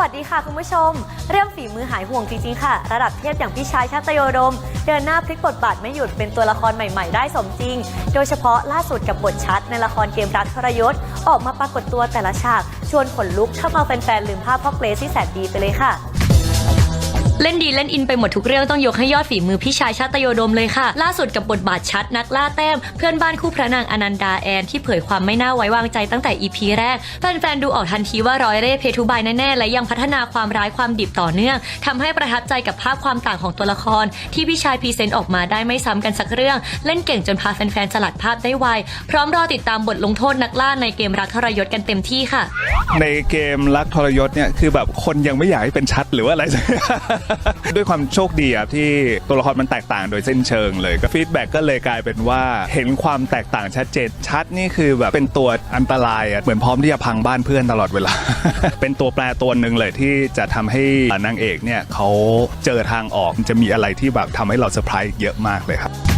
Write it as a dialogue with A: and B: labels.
A: วัสดีค่ะคุณผู้ชม เรื่องฝีมือหายห่วงจริงๆค่ะ ระดับเทพอย่างพี่ชายชาตโยดม เดินหน้าพลิกบทบาทไม่หยุดเป็นตัวละครใหม่ๆ ได้สมจริง โดยเฉพาะล่าสุดกับบทชัดในละครเกมรักทรยศ ออกมาปรากฏตัวแต่ละฉาก ชวนขนลุกทำเอาแฟนๆลืมภาพพ่อเกรซที่แสนดีไปเลยค่ะ เล่นดีเล่นอินไปหมดทุกเรื่องต้องยกให้ยอดฝีมือพี่ชายชาตโยดมเลยค่ะ ล่าสุดกับบทบาทชัดนักล่าแต้ม เพื่อนบ้านคู่พระนางอนันดาแอนที่เผยความไม่น่าไว้วางใจตั้งแต่ EP แรก แฟนๆดูออกทันทีว่าร้อยเร่เพทุบายแน่ๆ และยังพัฒนาความร้ายความดิบต่อเนื่องทำให้ประทับใจกับภาพความต่างของตัวละคร ที่พี่ชายพรีเซนต์ออกมาได้ไม่ซ้ำกันสักเรื่อง เล่นเก่งจนพาแฟนๆสลัดภาพได้ไวพร้อมรอติดตามบทลงโทษนักล่าในเกมรักทรยศกันเต็มที่ค่ะ
B: ในเกมรักทรยศเนี่ยคือแบบคนยังไม่อยากให้เป็นชัดหรือว่าอะไรด้วยความโชคดีครับที่ตัวละครมันแตกต่างโดยเส้นเชิงเลยก็ฟีดแบ็กก็เลยกลายเป็นว่าเห็นความแตกต่างชัดเจนชัดนี่คือแบบเป็นตัวอันตรายอะเหมือนพร้อมที่จะพังบ้านเพื่อนตลอดเวลา เป็นตัวแปรตัวหนึ่งเลยที่จะทำให้นางเอกเนี่ยเขาเจอทางออกจะมีอะไรที่แบบทำให้เราเซอร์ไพรส์เยอะมากเลยครับ